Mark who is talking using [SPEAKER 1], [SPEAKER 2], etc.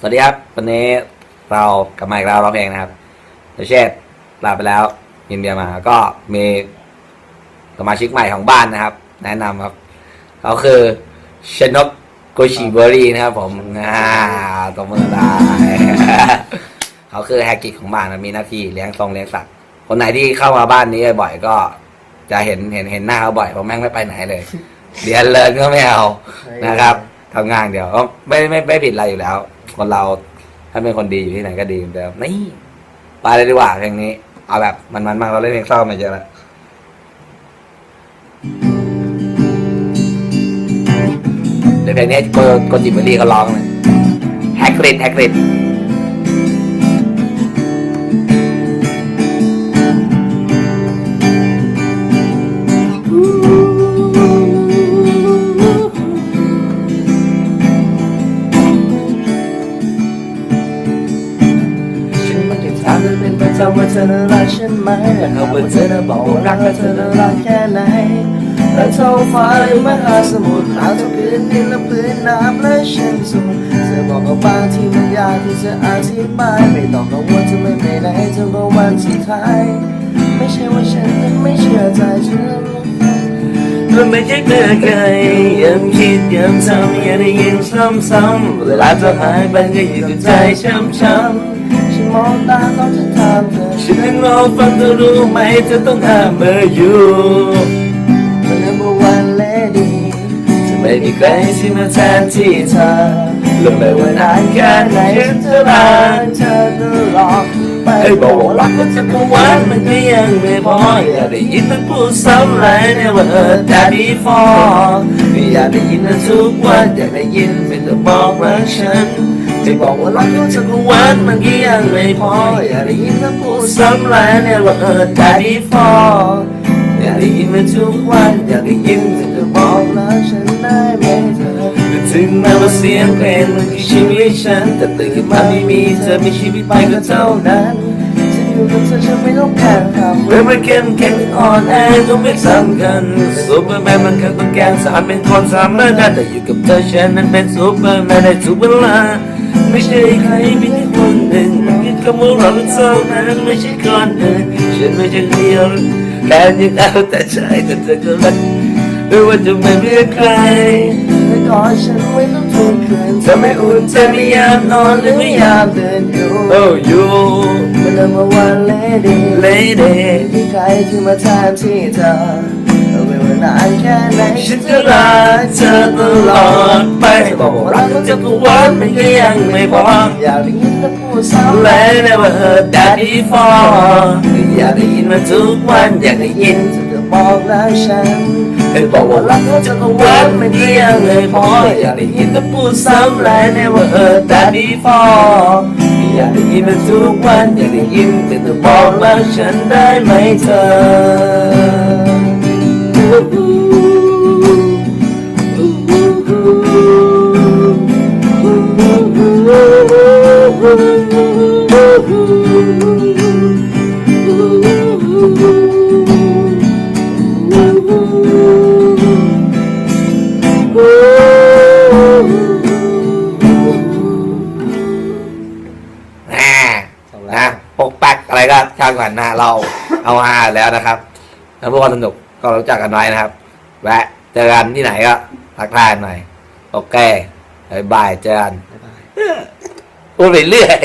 [SPEAKER 1] สวัสดีครับ วันนี้เรากลับมาอีกแล้วร้องเพลงนะครับเดเชษลาไปแล้วยินเดียมา ก็มีสมาชิกใหม่ของบ้านนะครับ แนะนำครับเขาคือชนกโกชิเบอรี่นะครับ ผมอ่าตบมือได้เขาคือแฮกกิกของบ้านนะมีหน้าที่เลี้ยงทรงเลี้ยงสัตว์คนไหนที่เข้ามาบ้านนี้บ่อยก็ จะเห็นเห็นเห็นหน้าเขาบ่อยเพราะแม่งไม่ไปไหนเลยเรียนเลยก็ไม่เอานะครับ ทำงานเดียวไม่ไม่ไม่ผิดอะไรอยู่แล้ว คนเราถ้าเป็นคนดีอยู่ที่ไหนก็ดีเหมือนเดิมนี่ไปเลยดีกว่าเพลงนี้ เอาแบบมันๆมากเราเล่นเพลงเศร้ามาเยอะแล้วเดี๋ยวเพลงนี้โกโกจิบรีเขาร้องเลยแฮกริดแฮกริดา
[SPEAKER 2] มเธอเป็นประจำว่าเธอน่ารักฉันไหมและเขาว่าเธอน่ะบอกว่ารักและเธอน่ารักแค่ไหนและท้องฟ้าหรือมหาสมุทรหนาทุกคืนดินและพื้นน้ำและฉันสูงเธอบอกว่าบางทีมันยากที่จะอธิบายไม่ต้องกังวลจะไม่ไปไหนจนกว่าวันสุดท้ายไม่ใช่ว่าฉันนั้นไม่เชื่อใจเธอมันไม่ใช่เพื่อใครย้ำคิดย้ำทำย่าได้ยินซ้ำๆเวลาเธอหายไปก็อยู่กับใจช้ำๆ มองตาตอนเธอถามเธอฉันนั่งรอฟังเธอรู้ไหมเธอต้องห้ามเมื่ออยู่มัน number one lady จะไม่มีใครที่มาแทนที่เธอลงไม่ว่านานแค่ไหนฉันจะรักเธอตลอดไปบอกว่ารักก็จะกวันมันก็ยังไม่พออยากได้ยินเธอพูดซ้ำหลาย never heard that before อยากได้ยินเธอทุกวันอยากได้ยินเป็นเธอบอกรักฉัน ที่บอกว่ารักก็จะกวันมันก็ยังไม่พออยากได้ยินเธอพูดซ้ำหลาย never heard that before อยากได้ยินมันทุกวันอยากได้ยินแต่เธอบอกรักฉันได้ไหมเธอถึงแม้ว่าเสียงเพลงมันคือชีวิตฉันแต่ตื่นขึ้นมาไม่มีเธอมีชีวิตไปก็เท่านั้นฉันอยู่กับเธอฉันไม่ต้องการคำเมื่อมันเข้มแข็งอ่อนแอก็ไม่สำคัญซูเปอร์แมนมันแค่ต้องแกนสารเป็นคนสามารถได้แต่อยู่กับเธอฉันนั้นเป็นซูเปอร์แมนในทุกเวลา ไม่ใช่ใครเป็นค่คนหนึ่งคือคำว่าเราเท่านั้นไม่ใช่คนอื่นฉันไม่ใช่เดียวแค่ยังเอาแต่ใจแต่เธอก็รักไม่ว่าจะไม่เลือกใครไม่ขอฉันไม่ต้องทวงคืนเธอไม่อุ่นเธอไม่ยามนอนหรือไม่ยามเดินอยู่ Oh you มันเริ่มมาวัน lady lady ที่ใครที่มาแทนที่เธอ ค่ไหนฉันจะรักเธอตลอดไปบอกว่ารักจะทุกวันมันก็ยังไม่พออยากได้ยินเธอพูดซ้ำและ never heard that before อยากได้ยินมันทุกวันอยากได้ยินเธอจะบอกรักฉันให้บอกว่ารักเธอจะทุกวันมันก็ยังไม่พออยากได้ยินเธอพูดซ้ำและ never heard that before อยากได้ยินมันทุกวันอยากได้ยินแต่เธอบอกรักฉันได้ไหมเธอ
[SPEAKER 1] แหม นะปกปักอะไรก็ช่างกันนะเราเอาฮาแล้วนะครับถ้าพวกเราสนุก ก็รู้จักกันไว้นะครับ แวะเจอกันที่ไหนก็ทักทายหน่อย โอเคบายบายเจอกันพูดไปเรื่อย